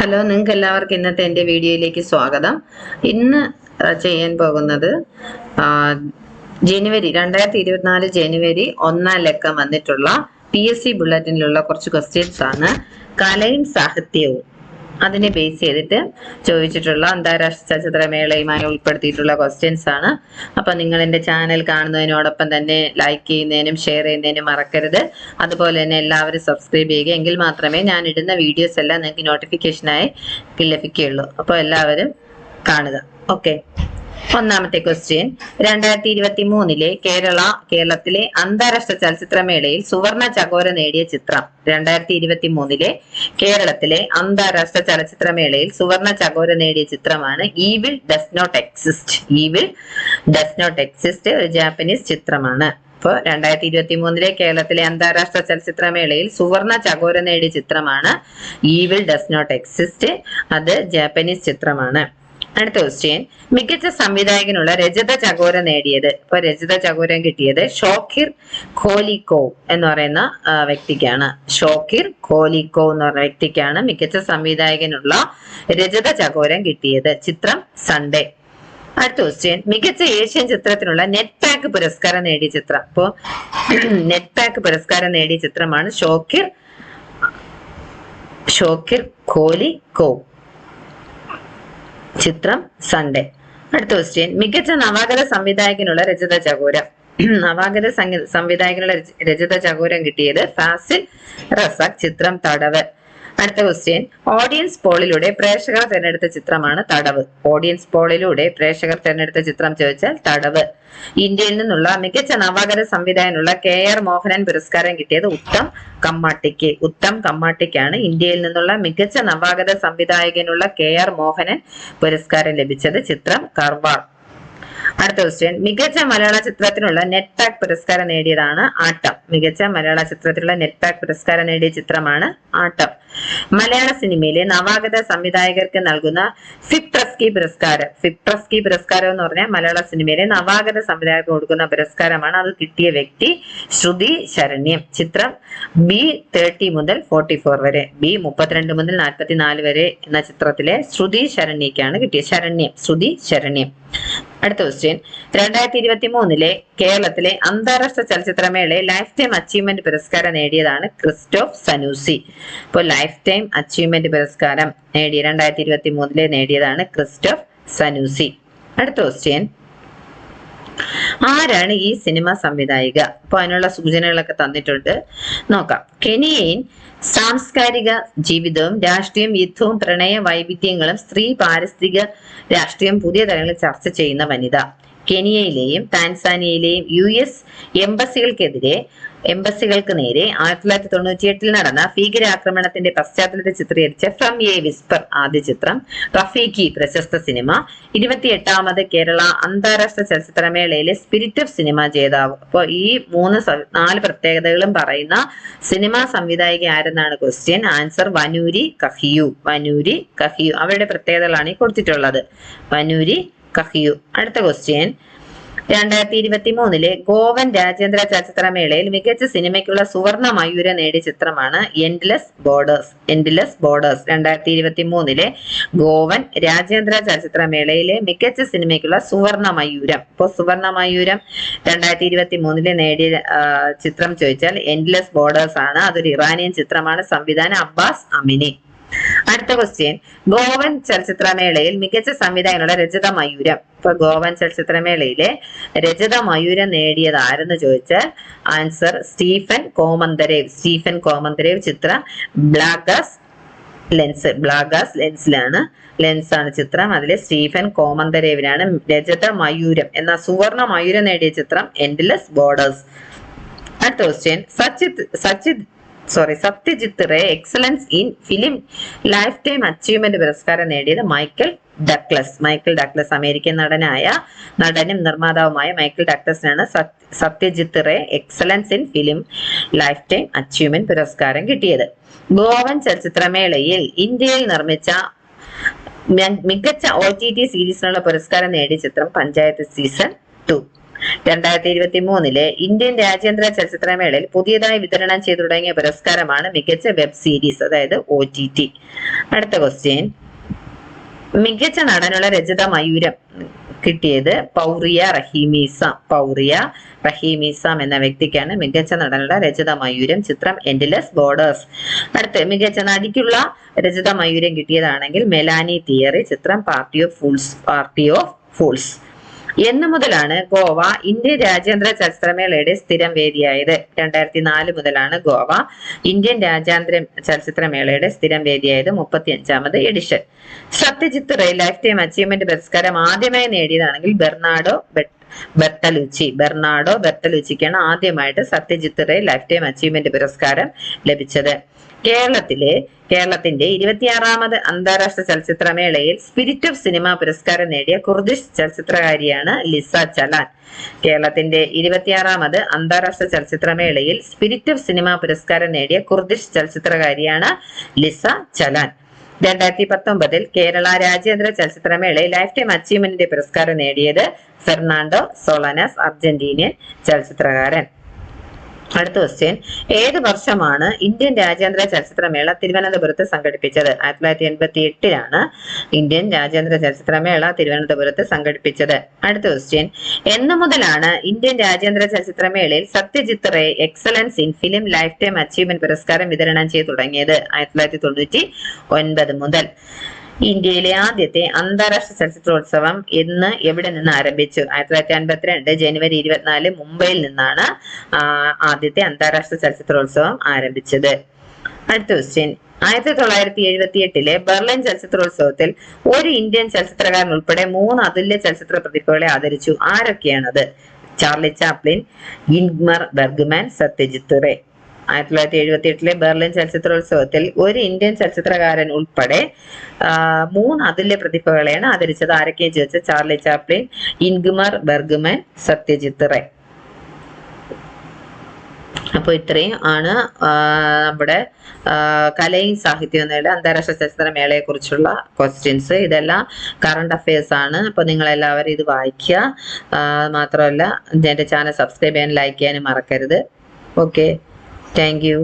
Hello നിങ്ങൾക്ക് എല്ലാവർക്കും ഇന്നത്തെ എന്റെ വീഡിയോയിലേക്ക് സ്വാഗതം. ഇന്ന് ചെയ്യാൻ പോകുന്നത് ജനുവരി രണ്ടായിരത്തി ഇരുപത്തിനാല് ജനുവരി ഒന്നാം ലക്കം വന്നിട്ടുള്ള പി എസ് സി ബുള്ളറ്റിനിലുള്ള കുറച്ച് ക്വസ്റ്റ്യൻസ് ആണ്. കലയും സാഹിത്യവും. അതിനെ ബേസ് ചെയ്തിട്ട് ചോദിച്ചിട്ടുള്ള അന്താരാഷ്ട്ര ചലച്ചിത്രമേളയുമായി ഉൾപ്പെടുത്തിയിട്ടുള്ള ക്വസ്റ്റ്യൻസ് ആണ്. അപ്പൊ നിങ്ങൾ എന്റെ ചാനൽ കാണുന്നതിനോടൊപ്പം തന്നെ ലൈക്ക് ചെയ്യുന്നതിനും ഷെയർ ചെയ്യുന്നതിനും മറക്കരുത്. അതുപോലെ തന്നെ എല്ലാവരും സബ്സ്ക്രൈബ് ചെയ്യുക. എങ്കിൽ മാത്രമേ ഞാൻ ഇടുന്ന വീഡിയോസ് എല്ലാം നിങ്ങൾക്ക് നോട്ടിഫിക്കേഷനായി ലഭിക്കുകയുള്ളൂ. അപ്പോൾ എല്ലാവരും കാണുക. ഓക്കെ ഒന്നാമത്തെ ക്വസ്റ്റ്യൻ രണ്ടായിരത്തി ഇരുപത്തി മൂന്നിലെ കേരള കേരളത്തിലെ അന്താരാഷ്ട്ര ചലച്ചിത്രമേളയിൽ സുവർണ ചകോര നേടിയ ചിത്രം. രണ്ടായിരത്തി ഇരുപത്തി മൂന്നിലെ കേരളത്തിലെ അന്താരാഷ്ട്ര ചലച്ചിത്രമേളയിൽ സുവർണ ചകോര നേടിയ ചിത്രമാണ് evil does not exist evil does not exist ഒരു ജാപ്പനീസ് ചിത്രമാണ്. ഇപ്പോൾ രണ്ടായിരത്തി ഇരുപത്തി മൂന്നിലെ കേരളത്തിലെ അന്താരാഷ്ട്ര ചലച്ചിത്രമേളയിൽ സുവർണ ചകോര നേടിയ ചിത്രമാണ് ഈവിൽ ഡസ് നോട്ട് എക്സിസ്റ്റ് അത് ജാപ്പനീസ് ചിത്രമാണ്. അടുത്ത ക്വസ്റ്റ്യൻ മികച്ച സംവിധായകനുള്ള രജത ചകോര നേടിയത്. ഇപ്പൊ രജത ചകോരം കിട്ടിയത് ഷോക്കിർ കോലിക്കോ എന്ന് പറയുന്ന വ്യക്തിക്കാണ്. ഷോക്കിർ കോലിക്കോ എന്ന് പറയുന്ന വ്യക്തിക്കാണ് മികച്ച സംവിധായകനുള്ള രജത ചകോരം കിട്ടിയത്. ചിത്രം സൺഡേ അടുത്ത ക്വസ്റ്റ്യൻ മികച്ച ഏഷ്യൻ ചിത്രത്തിനുള്ള നെറ്റ് പാക്ക് പുരസ്കാരം നേടിയ ചിത്രം. അപ്പോ നെറ്റ് പാക്ക് പുരസ്കാരം നേടിയ ചിത്രമാണ് ഷോക്കിർ ഷോക്കിർ കോലി കോ ചിത്രം സൺഡേ അടുത്ത ക്വസ്റ്റ്യൻ മികച്ച നവാഗത സംവിധായകനുള്ള രചിത ചകോരം. നവാഗത സംവിധായകനുള്ള രച- രചിത ചകോരം കിട്ടിയത് ഫാസിൽ റസാഖ് ചിത്രം തടവ് അടുത്ത ക്വസ്റ്റ്യൻ ഓഡിയൻസ് പോളിലൂടെ പ്രേക്ഷകർ തിരഞ്ഞെടുത്ത ചിത്രമാണ് തടവ്. ഓഡിയൻസ് പോളിലൂടെ പ്രേക്ഷകർ തിരഞ്ഞെടുത്ത ചിത്രം ചോദിച്ചാൽ തടവ്. ഇന്ത്യയിൽ നിന്നുള്ള മികച്ച നവാഗത സംവിധായകനുള്ള കെ ആർ മോഹനൻ പുരസ്കാരം കിട്ടിയത് ഉത്തം കമ്മാട്ടിക്ക്. ഉത്തം കമ്മാട്ടിക്കാണ് ഇന്ത്യയിൽ നിന്നുള്ള മികച്ച നവാഗത സംവിധായകനുള്ള കെ ആർ മോഹനൻ പുരസ്കാരം ലഭിച്ചത് ചിത്രം കർവാൾ. അടുത്ത ക്വസ്റ്റ്യൻ മികച്ച മലയാള ചിത്രത്തിനുള്ള നെറ്റ്പാക് പുരസ്കാരം നേടിയതാണ് ആട്ടം. മികച്ച മലയാള ചിത്രത്തിലുള്ള നെറ്റ്പാക് പുരസ്കാരം നേടിയ ചിത്രമാണ് ആട്ടം. മലയാള സിനിമയിലെ നവാഗത സംവിധായകർക്ക് നൽകുന്ന ഫിപ്രസ്കി പുരസ്കാരം. ഫിപ്രസ്കി പുരസ്കാരം എന്ന് പറഞ്ഞാൽ മലയാള സിനിമയിലെ നവാഗത സംവിധായകർക്ക് കൊടുക്കുന്ന പുരസ്കാരമാണ്. അത് കിട്ടിയ വ്യക്തി ശ്രുതി ശരണ്യം. ചിത്രം ബി തേർട്ടി മുതൽ ഫോർട്ടി ഫോർ വരെ ബി മുപ്പത്തിരണ്ട് മുതൽ നാൽപ്പത്തിനാല് വരെ എന്ന ചിത്രത്തിലെ ശ്രുതി ശരണ്യക്കാണ് കിട്ടിയത്. ശരണ്യം ശ്രുതി ശരണ്യം. അടുത്ത ക്വസ്റ്റ്യൻ രണ്ടായിരത്തി ഇരുപത്തി മൂന്നിലെ കേരളത്തിലെ അന്താരാഷ്ട്ര ചലച്ചിത്രമേളയിൽ ലൈഫ് ടൈം അച്ചീവ്മെന്റ് പുരസ്കാരം നേടിയതാണ് ക്രിസ്റ്റോഫ് സനൂസി. ഇപ്പോൾ ലൈഫ് ടൈം അച്ചീവ്മെന്റ് പുരസ്കാരം നേടിയ രണ്ടായിരത്തി ഇരുപത്തി മൂന്നിലെ നേടിയതാണ് ക്രിസ്റ്റോഫ് സനൂസി. അടുത്ത ക്വസ്റ്റ്യൻ ആരാണ് ഈ സിനിമ സംവിധായിക? അപ്പൊ അതിനുള്ള സൂചനകളൊക്കെ തന്നിട്ടുണ്ട്. നോക്കാം. കെനിയൻ സാംസ്കാരിക ജീവിതവും രാഷ്ട്രീയം യുദ്ധവും പ്രണയ വൈവിധ്യങ്ങളും സ്ത്രീ പാരിസ്ഥിതിക രാഷ്ട്രീയം പുതിയ തലങ്ങളിൽ ചർച്ച ചെയ്യുന്ന വനിത. കെനിയയിലെയും താൻസാനിയയിലെയും യു എസ് എംബസികൾക്കെതിരെ എംബസികൾക്ക് നേരെ ആയിരത്തി തൊള്ളായിരത്തി തൊണ്ണൂറ്റി എട്ടിൽ നടന്ന ഭീകരാക്രമണത്തിന്റെ പശ്ചാത്തലത്തിൽ ചിത്രീകരിച്ച ഫ്രം എ വിസ്പർ ആദ്യ ചിത്രം റഫീഖി പ്രശസ്ത സിനിമ ഇരുപത്തിയെട്ടാമത് കേരള അന്താരാഷ്ട്ര ചലച്ചിത്രമേളയിലെ സ്പിരിറ്റ് ഓഫ് സിനിമ ജേതാവ്. അപ്പോൾ ഈ മൂന്ന് നാല് പ്രത്യേകതകളും പറയുന്ന സിനിമാ സംവിധായിക ആരെന്നാണ് question answer Wanuri Kahiu. Wanuri Kahiu. അവരുടെ പ്രത്യേകതകളാണ് ഈ കൊടുത്തിട്ടുള്ളത്. വനൂരി കഹിയു. അടുത്ത ക്വസ്റ്റ്യൻ രണ്ടായിരത്തി ഇരുപത്തി മൂന്നിലെ ഗോവൻ രാജ്യാന്തര ചലച്ചിത്രമേളയിൽ മികച്ച സിനിമയ്ക്കുള്ള സുവർണ മയൂര നേടിയ ചിത്രമാണ് എൻഡ്ലെസ് ബോർഡേഴ്സ് എൻഡ്ലെസ് ബോർഡേഴ്സ് രണ്ടായിരത്തി ഇരുപത്തി മൂന്നിലെ ഗോവൻ രാജ്യാന്തര ചലച്ചിത്രമേളയിലെ മികച്ച സിനിമയ്ക്കുള്ള സുവർണ മയൂരം ഇപ്പോൾ സുവർണ മയൂരം രണ്ടായിരത്തി ഇരുപത്തി മൂന്നിലെ നേടിയ ചിത്രം ചോദിച്ചാൽ എൻഡ്ലെസ് ബോർഡേഴ്സ് ആണ്. അതൊരു ഇറാനിയൻ ചിത്രമാണ്. സംവിധാനം അബ്ബാസ് അമിനി. അടുത്ത ക്വസ്റ്റ്യൻ ഗോവൻ ചലച്ചിത്രമേളയിൽ മികച്ച സംവിധായകനുള്ള രജത മയൂരം. ഇപ്പൊ ഗോവൻ ചലച്ചിത്രമേളയിലെ രജത മയൂരം നേടിയത് ആരെന്ന് ചോദിച്ചാൽ answer Stephan Komandarev. Stephan Komandarev ചിത്രം ബ്ലാഗസ് ലെൻസ് ബ്ലാഗാസ് ലെൻസിലാണ് ലെൻസ് ആണ് ചിത്രം. അതിലെ സ്റ്റീഫൻ കോമന്തരേവിനാണ് രജത മയൂരം എന്ന സുവർണ മയൂരം നേടിയ ചിത്രം എൻഡ്ലെസ് ബോർഡേഴ്സ് അടുത്ത question Sachit Sachit sorry Satyajit Ray excellence in film lifetime achievement പുരസ്കാരം നേടിയത് Michael Douglas Michael Douglas American നടനായ നടനും നിർമ്മാതാവുമായ മൈക്കിൾ ഡക്ലസിനാണ് സത്- Satyajit Ray excellence in film lifetime achievement പുരസ്കാരം കിട്ടിയത്. ഗോവൻ ചലച്ചിത്രമേളയിൽ ഇന്ത്യയിൽ നിർമ്മിച്ച മികച്ച ഒ ടി ടി സീരീസിനുള്ള പുരസ്കാരം നേടിയ ചിത്രം പഞ്ചായത്ത് സീസൺ രണ്ടായിരത്തി ഇരുപത്തി മൂന്നിലെ ഇന്ത്യൻ രാജ്യാന്തര ചലച്ചിത്രമേളയിൽ പുതിയതായി വിതരണം ചെയ്തു തുടങ്ങിയ പുരസ്കാരമാണ് മികച്ച വെബ് സീരീസ് അതായത് ഒ അടുത്ത ക്വസ്റ്റ്യൻ മികച്ച നടനുള്ള രചിത മയൂരം കിട്ടിയത് പൗറിയ റഹീമീസ. പൗറിയ റഹീമീസാം എന്ന വ്യക്തിക്കാണ് മികച്ച നടനുള്ള രചിത മയൂരം ചിത്രം എൻഡ്ലെസ് ബോർഡേഴ്സ് അടുത്ത് മികച്ച നടിക്കുള്ള രചിത മയൂരം കിട്ടിയതാണെങ്കിൽ മെലാനി തിയറി ചിത്രം party of fools party of fools എന്ന് മുതലാണ് ഗോവ ഇന്ത്യൻ രാജ്യാന്തര ചലച്ചിത്രമേളയുടെ സ്ഥിരം വേദിയായത്. രണ്ടായിരത്തി നാല് മുതലാണ് ഗോവ ഇന്ത്യൻ രാജ്യാന്തര ചലച്ചിത്രമേളയുടെ സ്ഥിരം വേദിയായത് മുപ്പത്തി അഞ്ചാമത് edition Satyajit Ray lifetime achievement പുരസ്കാരം ആദ്യമായി നേടിയതാണെങ്കിൽ ബെർണാഡോ ബെട്ട് ബെർട്ടലുച്ചി ബെർണാഡോ ബെർട്ടലുച്ചിക്കാണ് ആദ്യമായിട്ട് Satyajit Ray lifetime achievement പുരസ്കാരം ലഭിച്ചത്. കേരളത്തിലെ കേരളത്തിന്റെ ഇരുപത്തിയാറാമത് അന്താരാഷ്ട്ര ചലച്ചിത്രമേളയിൽ സ്പിരിറ്റ് ഓഫ് സിനിമ പുരസ്കാരം നേടിയ കുർദിഷ് ചലച്ചിത്രകാരിയാണ് ലിസ ചലാൻ. കേരളത്തിന്റെ ഇരുപത്തിയാറാമത് അന്താരാഷ്ട്ര ചലച്ചിത്രമേളയിൽ സ്പിരിറ്റ് ഓഫ് സിനിമ പുരസ്കാരം നേടിയ കുർദിഷ് ചലച്ചിത്രകാരിയാണ് ലിസ ചലാൻ. രണ്ടായിരത്തി പത്തൊമ്പതിൽ കേരള രാജ്യാന്തര ചലച്ചിത്രമേളയിൽ ലൈഫ് ടൈം അച്ചീവ്മെന്റിന്റെ പുരസ്കാരം നേടിയത് ഫെർണാണ്ടോ സോളനസ് അർജന്റീനിയൻ ചലച്ചിത്രകാരൻ. അടുത്ത ക്വസ്റ്റ്യൻ ഏത് വർഷമാണ് ഇന്ത്യൻ രാജ്യാന്തര ചലച്ചിത്രമേള തിരുവനന്തപുരത്ത് സംഘടിപ്പിച്ചത്? ആയിരത്തി തൊള്ളായിരത്തി എൺപത്തി എട്ടിലാണ് ഇന്ത്യൻ രാജ്യാന്തര ചലച്ചിത്രമേള തിരുവനന്തപുരത്ത് സംഘടിപ്പിച്ചത്. അടുത്ത ക്വസ്റ്റ്യൻ എന്ന് മുതലാണ് ഇന്ത്യൻ രാജ്യാന്തര ചലച്ചിത്രമേളയിൽ Satyajit Ray excellence in film lifetime achievement പുരസ്കാരം വിതരണം ചെയ്തു തുടങ്ങിയത്. ആയിരത്തി തൊള്ളായിരത്തി തൊണ്ണൂറ്റി ഒൻപത് മുതൽ. ഇന്ത്യയിലെ ആദ്യത്തെ അന്താരാഷ്ട്ര ചലച്ചിത്രോത്സവം എന്ന് എവിടെ നിന്ന് ആരംഭിച്ചു? ആയിരത്തി തൊള്ളായിരത്തി അൻപത്തിരണ്ട് ജനുവരി ഇരുപത്തിനാല് മുംബൈയിൽ നിന്നാണ് ആദ്യത്തെ അന്താരാഷ്ട്ര ചലച്ചിത്രോത്സവം ആരംഭിച്ചത്. അടുത്ത ക്വസ്റ്റ്യൻ ആയിരത്തി തൊള്ളായിരത്തി എഴുപത്തി എട്ടിലെ ബെർലിൻ ചലച്ചിത്രോത്സവത്തിൽ ഒരു ഇന്ത്യൻ ചലച്ചിത്രകാരൻ ഉൾപ്പെടെ മൂന്ന് അതുല്യ ചലച്ചിത്ര പ്രതിഭകളെ ആദരിച്ചു. ആരൊക്കെയാണത്? Charlie Chaplin Ingmar Bergman Satyajit Ray. ആയിരത്തി തൊള്ളായിരത്തി എഴുപത്തി എട്ടിലെ ബെർലിൻ ചലച്ചിത്രോത്സവത്തിൽ ഒരു ഇന്ത്യൻ ചലച്ചിത്രകാരൻ ഉൾപ്പെടെ മൂന്ന് അതുല്യ പ്രതിഭകളെയാണ് ആദരിച്ചത്. ആരൊക്കെയും ചോദിച്ച? Charlie Chaplin Ingmar Bergman Satyajit Ray. അപ്പോൾ ഇത്രയും ആണ് നമ്മുടെ കലയും സാഹിത്യവും നേടുക അന്താരാഷ്ട്ര ചലച്ചിത്ര മേളയെ കുറിച്ചുള്ള ക്വസ്റ്റ്യൻസ് ഇതെല്ലാം കറണ്ട് അഫയേഴ്സ് ആണ്. അപ്പോൾ നിങ്ങൾ എല്ലാവരും ഇത് വായിക്കുക. മാത്രമല്ല എന്റെ ചാനൽ സബ്സ്ക്രൈബ് ചെയ്യാനും ലൈക്ക് ചെയ്യാനും മറക്കരുത്. Okay thank you